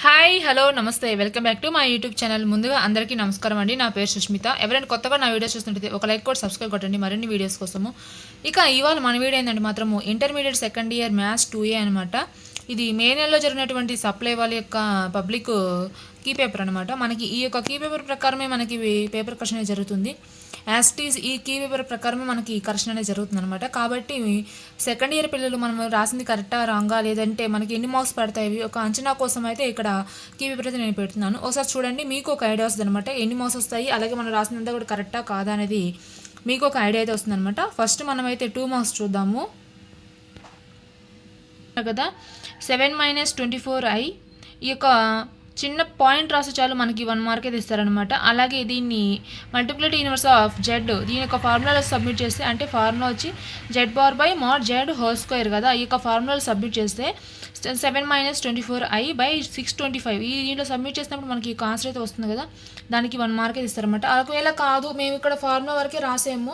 Hi hello నమస్తే. Welcome back to మా YouTube channel ముందుగా అందరికీ నమస్కారం అండి. నా పేరు సుష్మిత. ఎవరైనా కొత్తగా నా వీడియోస్ చూస్తుంటే ఒక లైక్ కూడా సబ్స్క్రైబ్ కొట్టండి. మరిన్ని వీడియోస్ కోసము. ఇక ఇవాళ మన వీడియో ఏంటంటే మాత్రము intermediate second year maths two A అనమాట ఇది మే నెలలో జరిగినటువంటి సప్లై వాళ్ళ యొక్క పబ్లిక్ కీ పేపర్ అనమాట మనకి ఈ యొక్క కీ పేపర్ ప్రకారమే మనకి పేపర్ క్వశ్చన్ జరుగుతుంది. యాస్టీస్ ఈ కీ పేపర్ ప్రకారమే మనకి కరెక్షన్ అనేది జరుగుతుంది అనమాట కాబట్టి సెకండ్ ఇయర్ పిల్లలు మనం రాసింది కరెక్టా రాంగా లేదంటే మనకి ఎన్ని మార్క్స్ పడతాయి ఒక అంచనా కోసం అయితే ఇక్కడ కీ పేపర్ అయితే నేను పెడుతున్నాను. ఒకసారి చూడండి మీకు ఒక ఐడియా వస్తుంది అనమాట ఎన్ని మార్క్స్ వస్తాయి అలాగే మనం రాసినంతా కూడా కరెక్టా కాదా అనేది మీకు ఒక ఐడియా అయితే వస్తుంది అనమాట ఫస్ట్ మనమైతే టూ మార్క్స్ చూద్దాము. కదా? Seven minus twenty four i ఈ యొక్క చిన్న పాయింట్ రాసి చాలు మనకి వన్ మార్క్ అయితే ఇస్తారనమాట అలాగే దీన్ని మల్టిప్లిటీ యూనివర్స్ ఆఫ్ జెడ్ దీని యొక్క ఫార్ములాలో సబ్మిట్ చేస్తే అంటే ఫార్ములా వచ్చి Z bar by mod Z whole square కదా. ఈ యొక్క ఫార్ములాలో సబ్మిట్ చేస్తే seven minus twenty four i by six twenty five ఈ దీంట్లో సబ్మిట్ చేసినప్పుడు మనకి ఈ ఆన్సర్ అయితే వస్తుంది కదా. దానికి వన్ మార్క్ అయితే ఇస్తారనమాట ఒకవేళ కాదు మేము ఇక్కడ ఫార్ములా వరకే రాసాము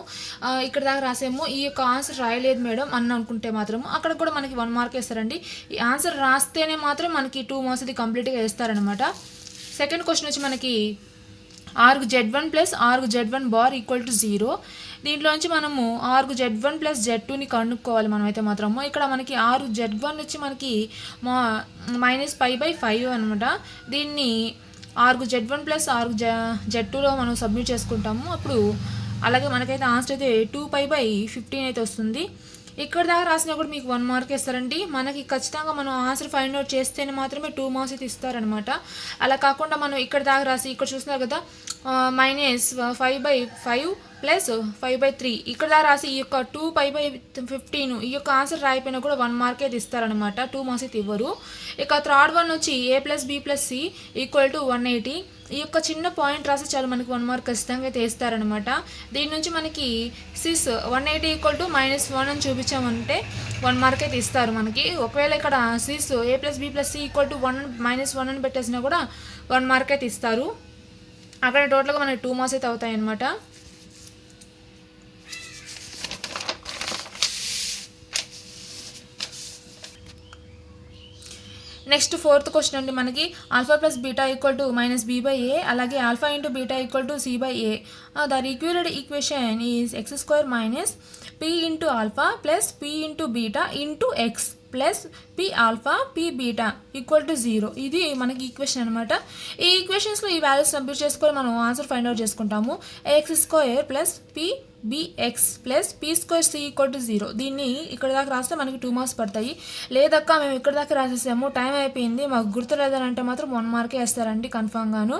ఇక్కడ దాకా రాసాము ఈ యొక్క ఆన్సర్ రాయలేదు మేడం అని అనుకుంటే మాత్రము అక్కడ కూడా మనకి వన్ మార్క్ ఇస్తారండి. ఈ ఆన్సర్ రాస్తేనే మాత్రం మనకి టూ మార్క్స్ ఇది కంప్లీట్గా ఇస్తారనమాట సెకండ్ క్వశ్చన్ వచ్చి మనకి arg Z one plus arg Z one bar equal to zero దీంట్లోంచి మనము arg Z one plus Z టూని కనుక్కోవాలి మనమైతే మాత్రము. ఇక్కడ మనకి ఆరు జెడ్ వన్ వచ్చి మనకి మా మైనస్ ఫైవ్ బై ఫైవ్ అనమాట దీన్ని arg Z one plus arg Z టూలో మనం సబ్మిట్ చేసుకుంటాము. అప్పుడు అలాగే మనకైతే ఆన్సర్ అయితే టూ పై బై ఫిఫ్టీన్ అయితే వస్తుంది. ఇక్కడ దాకా రాసినా కూడా మీకు వన్ మార్క్ ఇస్తారండి. మనకి ఖచ్చితంగా మనం ఆన్సర్ ఫైండ్ అవుట్ చేస్తేనే మాత్రమే టూ మార్క్స్ అయితే ఇస్తారనమాట అలా కాకుండా మనం ఇక్కడ దాకా రాసి ఇక్కడ చూస్తున్నారు కదా minus five by five plus five by three. ఇక్కడ రాసి ఈ యొక్క టూ ఫైవ్ బై ఫిఫ్టీన్. ఈ యొక్క ఆన్సర్ రాయిపోయినా కూడా వన్ మార్క్ అయితే ఇస్తారనమాట టూ మార్క్స్ అయితే ఇవ్వరు. ఇక థర్డ్ వన్ వచ్చి A plus B plus C equal to one eighty. ఈ యొక్క చిన్న పాయింట్ రాసి చాలు మనకి వన్ మార్క్ ఖచ్చితంగా అయితే వేస్తారనమాట దీని నుంచి మనకి cis one eighty equal to minus one అని చూపించామంటే వన్ మార్క్ అయితే ఇస్తారు మనకి. ఒకవేళ ఇక్కడ cis A plus B plus C equal to one minus one అని పెట్టేసినా కూడా వన్ మార్క్ అయితే ఇస్తారు. అక్కడ టోటల్గా మనకి టూ మార్క్స్ అయితే అవుతాయి అనమాట నెక్స్ట్ ఫోర్త్ క్వశ్చన్ అండి మనకి. Alpha plus beta equal to minus B by A అలాగే alpha into beta equal to C by A. The equated equation is X square minus P into alpha plus P into beta into X plus P alpha P beta equal to zero ఇది మనకి equation అనమాట ఈ ఈక్వేషన్స్లో ఈ values submit చేసుకొని మనం answer find out చేసుకుంటాము. X square plus P BX plus P square C equal to zero దీన్ని ఇక్కడ దాకా రాస్తే మనకి టూ మార్క్స్ పడతాయి. లేదక్క మేము ఇక్కడ దాకా రాసేసాము. టైం అయిపోయింది. మాకు గుర్తు లేదని అంటే మాత్రం వన్ మార్కే వేస్తారండి కన్ఫామ్గాను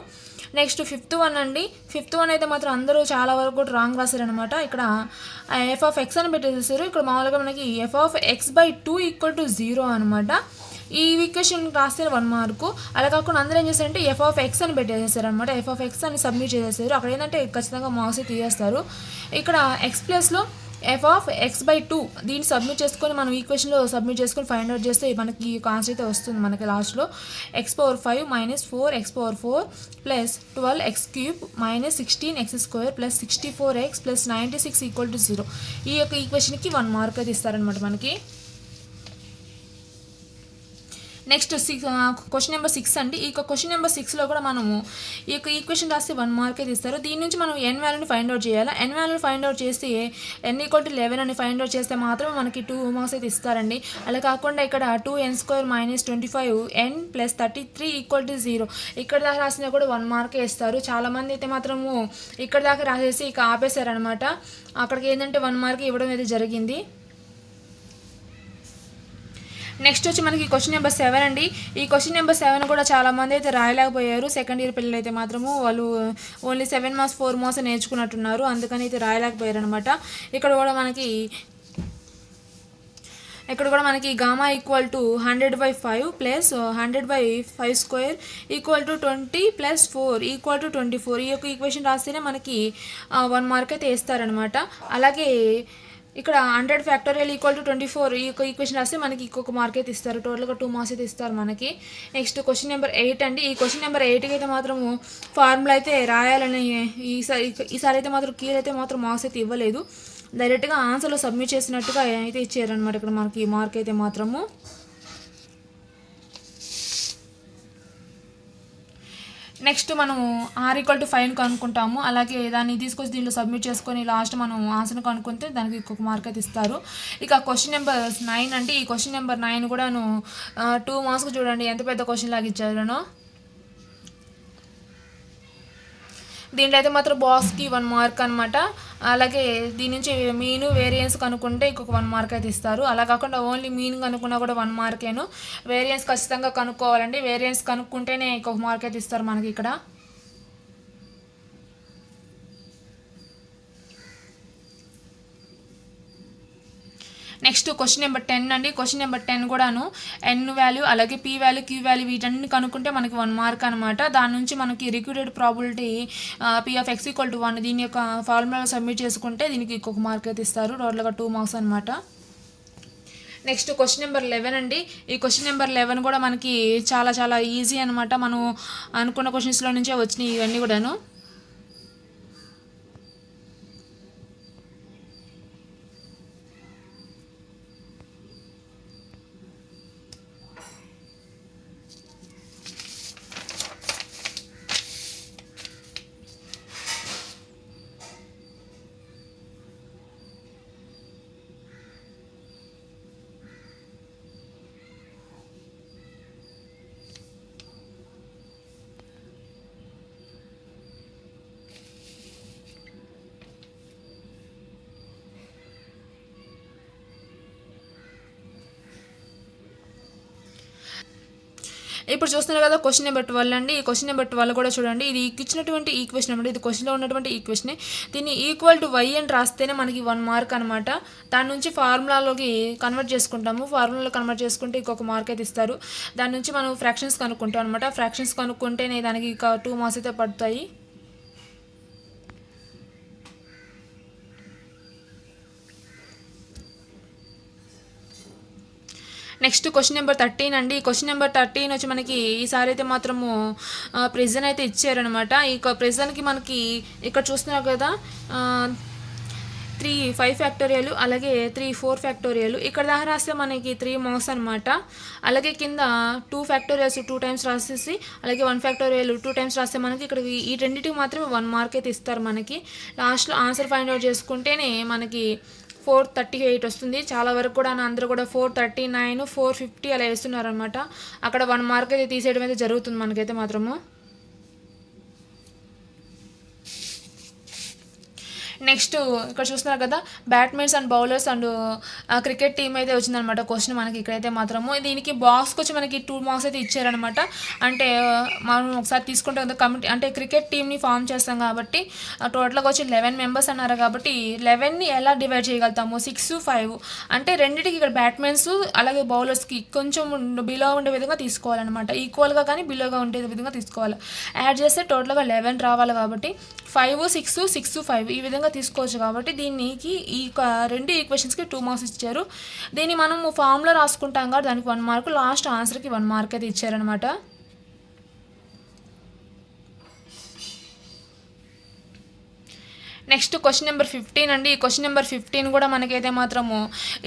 నెక్స్ట్ ఫిఫ్త్ వన్ అండి. ఫిఫ్త్ వన్ అయితే మాత్రం అందరూ చాలా వరకు కూడా రాంగ్ రాశారనమాట ఇక్కడ ఎఫ్ ఆఫ్ ఎక్స్ అని పెట్టేసేసారు. ఇక్కడ మామూలుగా మనకి F of X by two equal to zero అనమాట ఈ ఈక్వేషన్ రాస్తే వన్ మార్కు అలా కాకుండా అందరూ ఏం చేశారంటే ఎఫ్ ఆఫ్ ఎక్స్ అని పెట్టేసేసారు అనమాట ఎఫ్ ఆఫ్ ఎక్స్ అని సబ్మిట్ చేసేసారు. అక్కడ ఏంటంటే ఖచ్చితంగా మార్క్స్ తీయేస్తారు ఇక్కడ ఎక్స్ ప్లస్లో f of x by two దీన్ని సబ్మిట్ చేసుకొని మనం ఈక్వేషన్లో సబ్మిట్ చేసుకొని ఫైండ్ అవుట్ చేస్తే మనకి ఆన్సర్ అయితే వస్తుంది మనకి లాస్ట్లో X power five minus four X power four plus twelve X cube minus sixteen X square plus sixty four X plus ninety six equal to zero ఈ యొక్క ఈక్వేషన్కి వన్ మార్క్ అయితే ఇస్తారనమాట మనకి. Next six question number six అండి. ఈ యొక్క question number సిక్స్లో కూడా మనము ఈ యొక్క ఈక్వేషన్ రాస్తే వన్ మార్క్ అయితే ఇస్తారు దీని నుంచి మనం ఎన్ వాల్యూని ఫైండ్ అవుట్ చేయాలి? ఎన్ వాల్యూని ఫైండ్ అవుట్ చేస్తే ఎన్ ఈక్వల్ టు లెవెన్ అని ఫైండ్ అవుట్ చేస్తే మాత్రమే మనకి టూ మార్క్స్ అయితే ఇస్తారండి. అలా కాకుండా ఇక్కడ two N square minus twenty five N plus thirty three equal to zero ఇక్కడ దాకా రాసినా కూడా వన్ మార్కే ఇస్తారు. చాలామంది అయితే మాత్రము ఇక్కడ దాకా రాసేసి ఇక ఆపేశారనమాట అక్కడికి ఏంటంటే వన్ మార్క్ ఇవ్వడం అయితే జరిగింది. నెక్స్ట్ వచ్చి మనకి క్వశ్చన్ నెంబర్ సెవెన్ అండి. ఈ క్వశ్చన్ నెంబర్ సెవెన్ కూడా చాలా మంది అయితే రాయలేకపోయారు. సెకండ్ ఇయర్ పిల్లలు అయితే మాత్రము వాళ్ళు only seven months four months నేర్చుకున్నట్టున్నారు. అందుకని అయితే రాయలేకపోయారు అనమాట ఇక్కడ కూడా మనకి ఇక్కడ కూడా మనకి gamma equal to hundred by five plus hundred by five square equal to twenty plus four equal to twenty four ఈ యొక్క ఈక్వేషన్ రాస్తేనే మనకి వన్ మార్క్ అయితే వేస్తారనమాట అలాగే ఇక్కడ hundred factorial equal to twenty four ఈ యొక్క ఈక్వేషన్ రాస్తే మనకి ఇంకొక మార్క్ అయితే ఇస్తారు టోటల్గా టూ మార్క్స్ అయితే ఇస్తారు మనకి. నెక్స్ట్ క్వశ్చన్ నెంబర్ ఎయిట్ అండి. ఈ క్వశ్చన్ నెంబర్ ఎయిట్కి అయితే మాత్రము ఫార్ములా అయితే రాయాలని ఈసారి ఈసారి అయితే మాత్రం కీర్ అయితే మాత్రం మార్క్స్ అయితే ఇవ్వలేదు. డైరెక్ట్గా ఆన్సర్లో సబ్మిట్ చేసినట్టుగా అయితే ఇచ్చారనమాట ఇక్కడ మనకి ఈ మార్క్ అయితే మాత్రము. నెక్స్ట్ మనం ఆర్ ఈక్వల్ టు ఫైవ్ కనుక్కుంటాము. అలాగే దాన్ని తీసుకొచ్చి దీనిలో సబ్మిట్ చేసుకొని లాస్ట్ మనం ఆన్సర్ కనుక్కుంటే దానికి ఇంకొక మార్క్ అయితే ఇస్తారు. ఇక క్వశ్చన్ నెంబర్ నైన్ అంటే ఈ క్వశ్చన్ నెంబర్ నైన్ కూడాను టూ మార్క్స్ చూడండి. ఎంత పెద్ద క్వశ్చన్ లాగా ఇచ్చారనో దీంట్లో అయితే మాత్రం బాక్స్కి వన్ మార్క్ అనమాట అలాగే దీని నుంచి మీను వేరియన్స్ కనుక్కుంటే ఇంకొక వన్ మార్క్ అయితే ఇస్తారు. అలా కాకుండా ఓన్లీ మీన్ కనుక్కున్నా కూడా వన్ మార్కేను వేరియన్స్ ఖచ్చితంగా కనుక్కోవాలండి. వేరియన్స్ కనుక్కుంటేనే ఇంకొక మార్క్ అయితే ఇస్తారు మనకి ఇక్కడ. నెక్స్ట్ క్వశ్చన్ నెంబర్ టెన్ అండి. క్వశ్చన్ నెంబర్ టెన్ కూడాను ఎన్ వాల్యూ అలాగే పీ వాల్యూ క్యూ వాల్యూ వీటన్ని కనుక్కుంటే మనకి వన్ మార్క్ అనమాట దాని నుంచి మనకి required probability P of X equal to one దీని యొక్క ఫార్ములా సబ్మిట్ చేసుకుంటే దీనికి ఇంకొక మార్క్ అయితే ఇస్తారు. టోటల్గా టూ మార్క్స్ అనమాట నెక్స్ట్ క్వశ్చన్ నెంబర్ లెవెన్ అండి. ఈ క్వశ్చన్ నెంబర్ లెవెన్ కూడా మనకి చాలా చాలా ఈజీ అనమాట మనం అనుకున్న క్వశ్చన్స్లో నుంచే వచ్చినాయి ఇవన్నీ కూడాను. ఇప్పుడు చూస్తున్నారు కదా క్వశ్చన్ నెంబర్ ట్వెల్వ్ అండి. ఈ క్వశ్చన్ నెంబర్ ట్వెల్వ్ కూడా చూడండి. ఇది ఇచ్చినటువంటి ఈక్వెషన్ అనమాట ఇది క్వశ్చన్లో ఉన్నటువంటి ఈక్వెషన్ దీన్ని ఈక్వల్ టు వై అని రాస్తేనే మనకి వన్ మార్క్ అనమాట దాని నుంచి ఫార్ములాలోకి కన్వర్ట్ చేసుకుంటాము. ఫార్ములాలో కన్వర్ట్ చేసుకుంటే ఇంకొక మార్క్ అయితే ఇస్తారు. దాని నుంచి మనం ఫ్రాక్షన్స్ కనుక్కుంటాం అనమాట ఫ్రాక్షన్స్ కనుక్కుంటేనే దానికి ఇక టూ మార్క్స్ అయితే పడతాయి. నెక్స్ట్ క్వశ్చన్ నెంబర్ థర్టీన్ అండి. ఈ క్వశ్చన్ నెంబర్ థర్టీన్ వచ్చి మనకి ఈసారి అయితే మాత్రము ప్రెజెన్ అయితే ఇచ్చారనమాట ఈ ప్రెజన్కి మనకి ఇక్కడ చూస్తున్నారు కదా త్రీ ఫైవ్ ఫ్యాక్టోరియల్ అలాగే త్రీ ఫోర్ ఫ్యాక్టోరియల్ ఇక్కడ దాకా రాస్తే మనకి త్రీ మార్క్స్ అనమాట అలాగే కింద టూ ఫ్యాక్టోరియల్స్ టూ టైమ్స్ రాసేసి అలాగే వన్ ఫ్యాక్టోరియల్ టూ టైమ్స్ రాస్తే మనకి ఇక్కడ ఈ రెండింటికి మాత్రమే వన్ మార్క్ అయితే ఇస్తారు మనకి. లాస్ట్లో ఆన్సర్ ఫైండ్ అవుట్ చేసుకుంటేనే మనకి ఫోర్ థర్టీ ఎయిట్ వస్తుంది. చాలా వరకు కూడా అందరూ కూడా four thirty nine four fifty అలా వేస్తున్నారు అనమాట అక్కడ వన్ మార్క్ అయితే తీసేయడం అయితే జరుగుతుంది మనకైతే మాత్రము. నెక్స్ట్ ఇక్కడ చూస్తున్నారు కదా batsmen and bowlers and cricket team అయితే వచ్చిందనమాట క్వశ్చన్ మనకి ఇక్కడైతే మాత్రము. దీనికి బాక్స్కి వచ్చి మనకి టూ మార్క్స్ అయితే ఇచ్చారనమాట అంటే మనం ఒకసారి తీసుకుంటే కదా కమిటీ అంటే క్రికెట్ టీంని ఫామ్ చేస్తాం కాబట్టి టోటల్గా వచ్చి లెవెన్ మెంబర్స్ అన్నారు కాబట్టి లెవెన్ని ఎలా డివైడ్ చేయగలుగుతాము? సిక్స్ ఫైవ్ అంటే రెండింటికి ఇక్కడ బ్యాట్మెన్స్ అలాగే బౌలర్స్కి కొంచెం బిలో ఉండే విధంగా తీసుకోవాలన్నమాట. ఈక్వల్గా కానీ బిలోగా ఉండే విధంగా తీసుకోవాలి. యాడ్ చేస్తే టోటల్గా లెవెన్ రావాలి కాబట్టి ఫైవ్ సిక్స్ సిక్స్ ఫైవ్ ఈ విధంగా తీసుకోవచ్చు కాబట్టి దీనికి ఈ రెండు ఈక్వేషన్స్కి టూ మార్క్స్ ఇచ్చారు. దీన్ని మనం ఫామ్లో రాసుకుంటాం కాబట్టి దానికి వన్ మార్క్ లాస్ట్ ఆన్సర్కి వన్ మార్క్ అయితే ఇచ్చారనమాట నెక్స్ట్ క్వశ్చన్ నెంబర్ ఫిఫ్టీన్ అండి. ఈ క్వశ్చన్ నెంబర్ ఫిఫ్టీన్ కూడా మనకైతే మాత్రము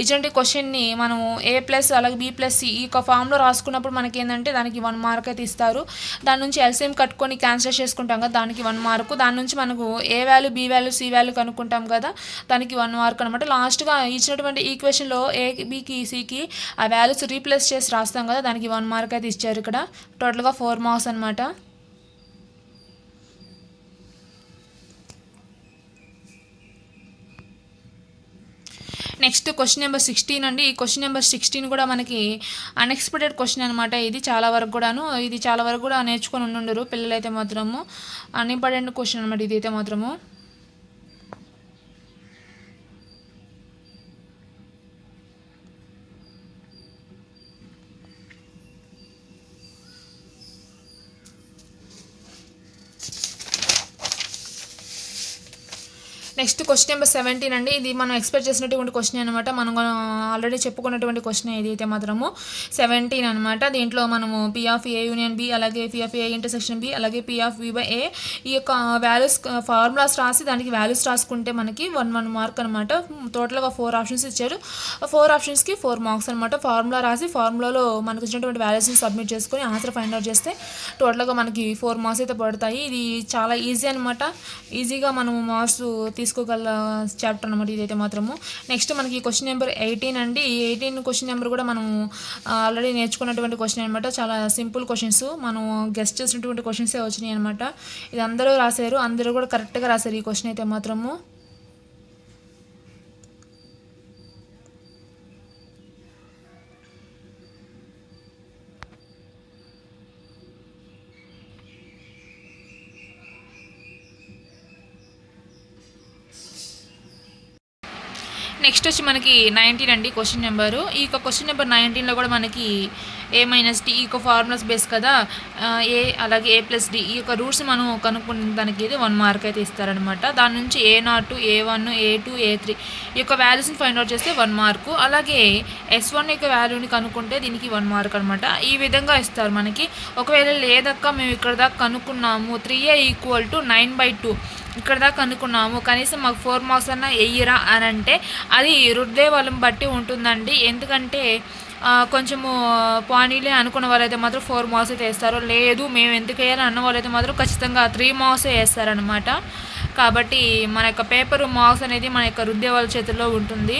ఇటువంటి క్వశ్చన్ని మనము ఏ ప్లస్ అలాగే బి ప్లస్ సి ఈ ఫామ్లో రాసుకున్నప్పుడు మనకి ఏంటంటే దానికి వన్ మార్క్ అయితే ఇస్తారు. దాని నుంచి ఎల్సిఎం కట్టుకొని క్యాన్సిల్ చేసుకుంటాం కదా దానికి వన్ మార్క్ దాని నుంచి మనకు A value B value C value కనుక్కుంటాం కదా దానికి వన్ మార్క్ అనమాట లాస్ట్గా ఇచ్చినటువంటి ఈక్వేషన్లో ఏ బికి సికి ఆ వాల్యూస్ రీప్లేస్ చేసి రాస్తాం కదా దానికి వన్ మార్క్ అయితే ఇచ్చారు ఇక్కడ. టోటల్గా ఫోర్ మార్క్స్ అనమాట నెక్స్ట్ క్వశ్చన్ నెంబర్ సిక్స్టీన్ అండి. ఈ క్వశ్చన్ నెంబర్ సిక్స్టీన్ కూడా మనకి అన్ఎక్స్పెక్టెడ్ క్వశ్చన్ అనమాట ఇది. చాలా వరకు కూడాను ఇది చాలా వరకు కూడా నేర్చుకొని ఉండుండరు పిల్లలైతే మాత్రము. అన్ఇంపార్టెంట్ క్వశ్చన్ అనమాట ఇది అయితే మాత్రము. నెక్స్ట్ క్వశ్చన్ నెంబర్ సెవెంటీన్ అండి. ఇది మనం ఎక్స్పెక్ట్ చేసినటువంటి క్వశ్చన్ అనమాట మనం ఆల్రెడీ చెప్పుకున్నటువంటి క్వశ్చన్ ఇది అయితే మాత్రము సెవెంటీన్ అనమాట దీంట్లో మనము P of A union B అలాగే P of A intersection B అలాగే P of B by A ఈ యొక్క వాల్యూస్ ఫార్ములాస్ రాసి దానికి వాల్యూస్ రాసుకుంటే మనకి వన్ వన్ మార్క్ అనమాట టోటల్గా ఫోర్ ఆప్షన్స్ ఇచ్చారు. ఫోర్ ఆప్షన్స్కి ఫోర్ మార్క్స్ అనమాట ఫార్ములా రాసి ఫార్ములాలో మనకు వచ్చినటువంటి వాల్యూస్ని సబ్మిట్ చేసుకొని ఆన్సర్ ఫైండ్ అవుట్ చేస్తే టోటల్గా మనకి ఫోర్ మార్క్స్ అయితే పడతాయి. ఇది చాలా ఈజీ అనమాట ఈజీగా మనము మార్క్స్ తీసుకోగల చాప్టర్ అనమాట ఇదైతే మాత్రము. నెక్స్ట్ మనకి క్వశ్చన్ నెంబర్ ఎయిటీన్ అండి. ఈ ఎయిటీన్ క్వశ్చన్ నెంబర్ కూడా మనం ఆల్రెడీ నేర్చుకున్నటువంటి క్వశ్చన్ అనమాట చాలా సింపుల్ క్వశ్చన్స్ మనం గెస్ట్ చేసినటువంటి క్వశ్చన్సే వచ్చినాయి అనమాట ఇది అందరూ రాశారు. అందరూ కూడా కరెక్ట్గా రాశారు ఈ క్వశ్చన్ అయితే మాత్రము. నెక్స్ట్ వచ్చి మనకి నైన్టీన్ అండి క్వశ్చన్ నెంబరు ఈ యొక్క క్వశ్చన్ నెంబర్ నైన్టీన్లో కూడా మనకి ఏ మైనస్ డి ఈ యొక్క ఫార్ములాస్ బేస్ కదా. ఏ అలాగే ఏ ప్లస్ డి ఈ యొక్క రూట్స్ మనం కనుక్కున్న దానికి ఇది వన్ మార్క్ అయితే ఇస్తారనమాట దాని నుంచి A not A one A two A three ఈ యొక్క వాల్యూస్ని ఫైండ్ అవుట్ చేస్తే వన్ మార్కు అలాగే ఎస్ వన్ యొక్క వాల్యూని కనుక్కుంటే దీనికి వన్ మార్క్ అనమాట ఈ విధంగా ఇస్తారు మనకి. ఒకవేళ లేదక్క మేము ఇక్కడ దాకా కనుక్కున్నాము three A equal to nine by two ఇక్కడ దాకా అనుకున్నాము కనీసం మాకు ఫోర్ మార్క్స్ అన్న వెయ్యిరా అని అంటే అది రుద్దేవాళ్ళని బట్టి ఉంటుందండి. ఎందుకంటే కొంచెము పానీలే అనుకున్న వాళ్ళైతే మాత్రం ఫోర్ మార్క్స్ అయితే వేస్తారు. లేదు మేము ఎందుకు వేయాలి అన్న వాళ్ళైతే మాత్రం ఖచ్చితంగా త్రీ మార్క్స్ వేస్తారనమాట కాబట్టి మన యొక్క పేపర్ మార్క్స్ అనేది మన యొక్క రుద్దే వాళ్ళ చేతుల్లో ఉంటుంది.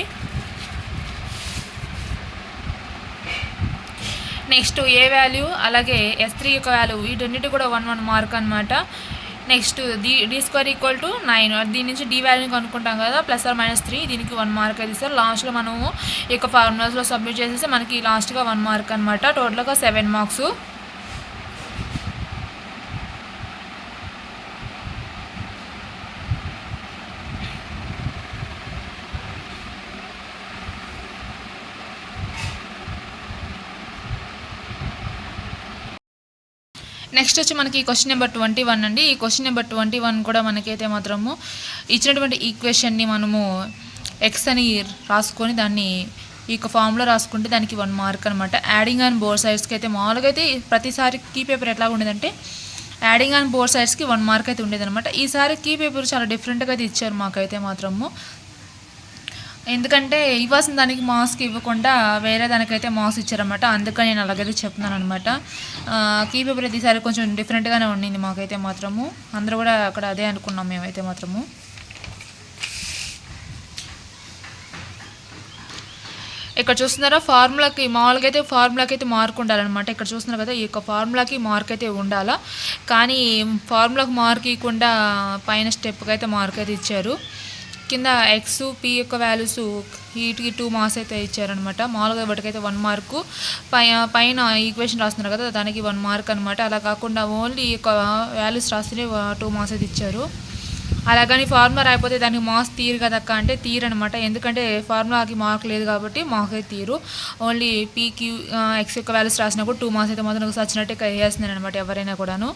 నెక్స్ట్ ఏ వాల్యూ అలాగే ఎస్ త్రీ యొక్క వాల్యూ వీటన్నిటి కూడా వన్ వన్ మార్క్ అనమాట next D D square equal to nine. దీని నుంచి డి వాల్యూని కనుక్కుంటాం కదా ప్లస్ ఆర్ మైనస్ త్రీ. దీనికి వన్ మార్క్ అయితే ఇస్తారు. లాస్ట్లో మనము ఈ యొక్క ఫార్ములాస్లో సబ్మిట్ చేసేసి మనకి లాస్ట్గా వన్ మార్క్ అనమాట టోటల్గా సెవెన్ మార్క్స్. నెక్స్ట్ వచ్చి మనకి క్వశ్చన్ నెంబర్ ట్వంటీ వన్ అండి. ఈ క్వశ్చన్ నెంబర్ ట్వంటీ వన్ కూడా మనకైతే మాత్రము ఇచ్చినటువంటి ఈక్వేషన్ని మనము ఎక్స్ అని రాసుకొని దాన్ని ఈ యొక్క ఫామ్లో రాసుకుంటే దానికి వన్ మార్క్ అనమాట యాడింగ్ ఆన్ బోర్ సైడ్స్కి అయితే మామూలుగా అయితే ప్రతిసారి కీ పేపర్ ఎట్లా ఉండేదంటే యాడింగ్ ఆన్ బోర్ సైడ్స్కి వన్ మార్క్ అయితే ఉండేదన్నమాట. ఈసారి కీ పేపర్ చాలా డిఫరెంట్గా అయితే ఇచ్చారు మాకైతే మాత్రము. ఎందుకంటే ఇవ్వాల్సిన దానికి మాస్క్ ఇవ్వకుండా వేరే దానికైతే మాస్క్ ఇచ్చారనమాట అందుకని నేను అలాగైతే చెప్తున్నాను అనమాట కీ పేపర్ అయితే ఈసారి కొంచెం డిఫరెంట్గానే ఉండింది మాకైతే మాత్రము. అందరూ కూడా అక్కడ అదే అనుకున్నాం మేమైతే మాత్రము. ఇక్కడ చూస్తున్నారా? ఫార్ములాకి మామూలుగా అయితే ఫార్ములాకి అయితే మార్క్ ఉండాలన్నమాట. ఇక్కడ చూస్తున్నారు కదా ఈ యొక్క ఫార్ములాకి మార్క్ అయితే ఉండాలా. కానీ ఫార్ములాకి మార్క్ ఇవ్వకుండా పైన స్టెప్కి అయితే మార్క్ అయితే ఇచ్చారు. కింద ఎక్స్ పి యొక్క వాల్యూస్ వీటికి టూ మార్క్స్ అయితే ఇచ్చారనమాట మామూలుగా వాటికైతే వన్ మార్కు పై పైన ఈక్వేషన్ రాస్తున్నారు కదా దానికి వన్ మార్క్ అనమాట అలా కాకుండా ఓన్లీ ఈ యొక్క వాల్యూస్ రాస్తేనే టూ మార్క్స్ అయితే ఇచ్చారు. అలాగని ఫార్ములా రాకపోతే దానికి మార్క్స్ తీరు కదక్క అంటే తీరు అనమాట ఎందుకంటే ఫార్ములాకి మార్క్ లేదు కాబట్టి మార్క్ అయితే తీరు. ఓన్లీ పీక్యూ ఎక్స్ యొక్క వాల్యూస్ రాసినప్పుడు టూ మార్క్స్ అయితే మాత్రం సచ్చినట్టే వేస్తున్నాను అనమాట ఎవరైనా కూడాను.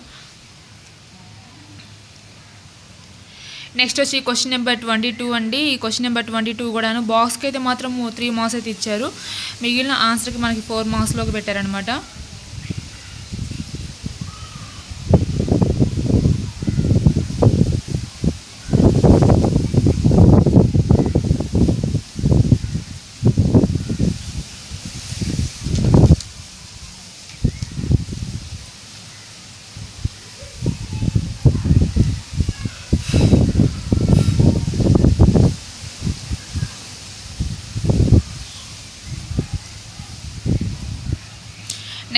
నెక్స్ట్ వచ్చి క్వశ్చన్ నెంబర్ ట్వంటీ టూ అండి. ఈ క్వశ్చన్ నెంబర్ ట్వంటీ టూ కూడాను బాక్స్కి అయితే మాత్రం త్రీ మార్క్స్ అయితే ఇచ్చారు. మిగిలిన ఆన్సర్కి మనకి ఫోర్ మార్క్స్లోకి పెట్టారనమాట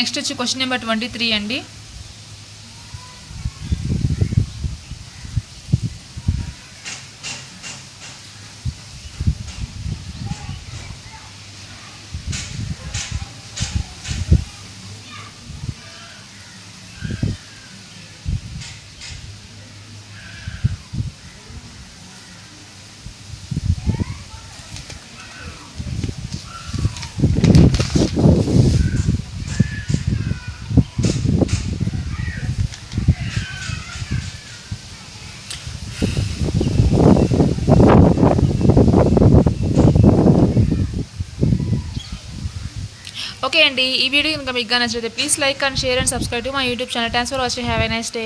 నెక్స్ట్ వచ్చి క్వశ్చన్ నెంబర్ ట్వంటీ త్రీ అండి. అండి. ఈ వీడియో కనుక మీకు నచ్చితే please like and share and subscribe to my YouTube channel thanks for watching have a nice day